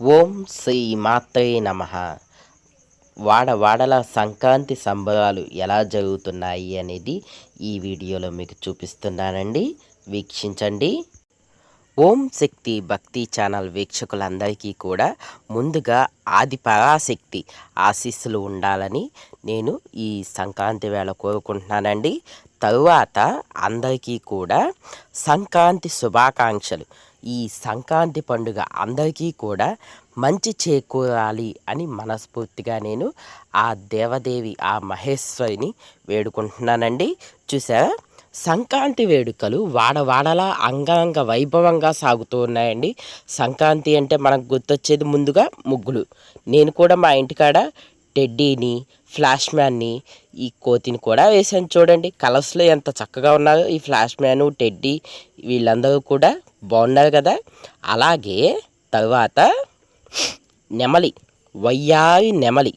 ఓం శ్రీ మాత్రే నమ. వాడ వాడల సంక్రాంతి సంబరాలు ఎలా జరుగుతున్నాయి అనేది ఈ వీడియోలో మీకు చూపిస్తున్నానండి. వీక్షించండి. ఓం శక్తి భక్తి ఛానల్ వీక్షకులందరికీ కూడా ముందుగా ఆది పరాశక్తి ఆశీస్సులు ఉండాలని నేను ఈ సంక్రాంతి వేళ కోరుకుంటున్నానండి. తరువాత అందరికీ కూడా సంక్రాంతి శుభాకాంక్షలు. ఈ సంక్రాంతి పండుగ అందరికీ కూడా మంచి చేకూరాలి అని మనస్ఫూర్తిగా నేను ఆ దేవదేవి ఆ మహేశ్వరిని వేడుకుంటున్నానండి. చూసారా సంక్రాంతి వేడుకలు వాడవాడలా అంగంగ వైభవంగా సాగుతూ ఉన్నాయండి. సంక్రాంతి అంటే మనకు గుర్తొచ్చేది ముందుగా ముగ్గులు. నేను కూడా మా ఇంటికాడ టెడ్డీని ఫ్లాష్ మ్యాన్ని ఈ కోతిని కూడా వేసాను చూడండి. కలర్స్లో ఎంత చక్కగా ఉన్నారో ఈ ఫ్లాష్ మ్యాను టెడ్డీ వీళ్ళందరూ కూడా బాగున్నారు కదా. అలాగే తర్వాత నెమలి వయ్యాయి నెమలి.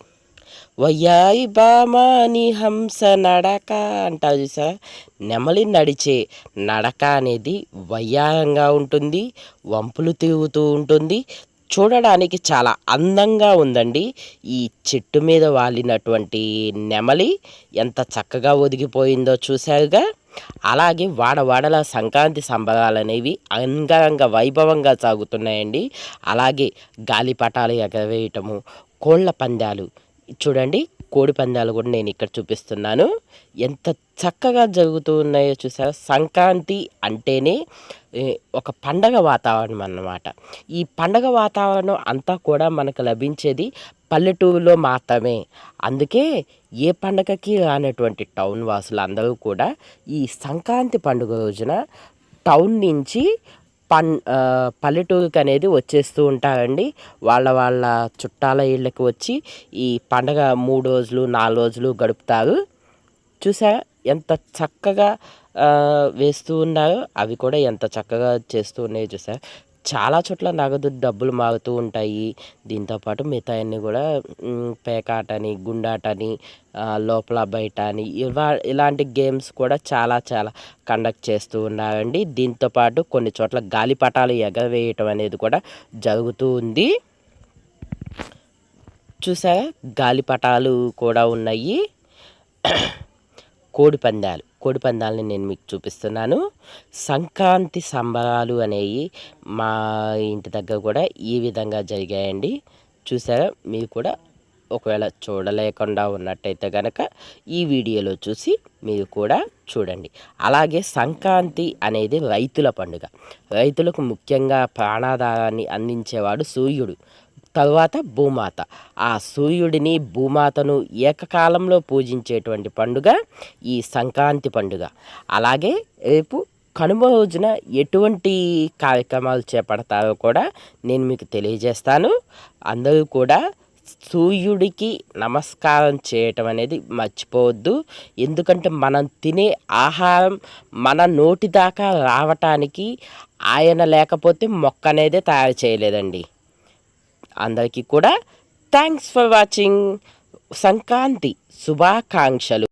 వయ్యాయి బామాని హంస నడక అంటారు చూసారా నెమలి నడిచే నడక అనేది వయ్యారంగా ఉంటుంది వంపులు తిరుగుతూ ఉంటుంది. చూడడానికి చాలా అందంగా ఉందండి. ఈ చెట్టు మీద వాలినటువంటి నెమలి ఎంత చక్కగా ఒదిగిపోయిందో చూశారుగా. అలాగే వాడవాడల సంక్రాంతి సంబరాలు అనేవి అంగరంగ వైభవంగా సాగుతున్నాయండి. అలాగే గాలిపటాలు ఎగరవేయటము కోళ్ళ పందాలు. చూడండి కోడి పందాలు కూడా నేను ఇక్కడ చూపిస్తున్నాను. ఎంత చక్కగా జరుగుతూ ఉన్నాయో చూసారా? సంక్రాంతి అంటేనే ఒక పండగ వాతావరణం అన్నమాట. ఈ పండగ వాతావరణం అంతా కూడా మనకు లభించేది పల్లెటూరులో మాత్రమే. అందుకే ఏ పండగకి రానటువంటి టౌన్ వాసులు అందరూ కూడా ఈ సంక్రాంతి పండుగ రోజున టౌన్ నుంచి పన్ పల్లెటూరుకి అనేది వచ్చేస్తూ ఉంటారండి. వాళ్ళ వాళ్ళ చుట్టాల ఇళ్ళకి వచ్చి ఈ పండగ మూడు రోజులు నాలుగు రోజులు గడుపుతారు. చూసారా? ఎంత చక్కగా వేస్తూ ఉన్నారో. అవి కూడా ఎంత చక్కగా చేస్తూ ఉన్నాయో చూసారా? చాలా చోట్ల నగదు డబ్బులు మారుతూ ఉంటాయి. దీంతోపాటు మిగతా అన్నీ కూడా పేకాట అని గుండాట అని లోపల బయట అని ఇవా ఇలాంటి గేమ్స్ కూడా చాలా చాలా కండక్ట్ చేస్తూ ఉన్నారండి దీంతోపాటు కొన్ని చోట్ల గాలిపటాలు ఎగరవేయటం అనేది కూడా జరుగుతూ ఉంది. చూసారా? గాలిపటాలు కూడా ఉన్నాయి. కోడి పందాలు. కోడి పందాలని నేను మీకు చూపిస్తున్నాను. సంక్రాంతి సంబరాలు అనేవి మా ఇంటి దగ్గర కూడా ఈ విధంగా జరిగాయండి. చూసారా? మీరు కూడా ఒకవేళ చూడలేకుండా ఉన్నట్టయితే కనుక ఈ వీడియోలో చూసి మీరు కూడా చూడండి. అలాగే సంక్రాంతి అనేది రైతుల పండుగ. రైతులకు ముఖ్యంగా ప్రాణాధారాన్ని అందించేవాడు సూర్యుడు. తరువాత భూమాత. ఆ సూర్యుడిని భూమాతను ఏకకాలంలో పూజించేటువంటి పండుగ ఈ సంక్రాంతి పండుగ. అలాగే రేపు కనుమ రోజున ఎటువంటి కార్యక్రమాలు చేపడతారో కూడా నేను మీకు తెలియజేస్తాను. అందరూ కూడా సూర్యుడికి నమస్కారం చేయటం అనేది మర్చిపోవద్దు. ఎందుకంటే మనం తినే ఆహారం మన నోటి దాకా రావటానికి ఆయన లేకపోతే మొక్క అనేది తయారు చేయలేదండి. అందరికీ కూడా. థ్యాంక్స్ ఫర్ వాచింగ్ సంక్రాంతి శుభాకాంక్షలు.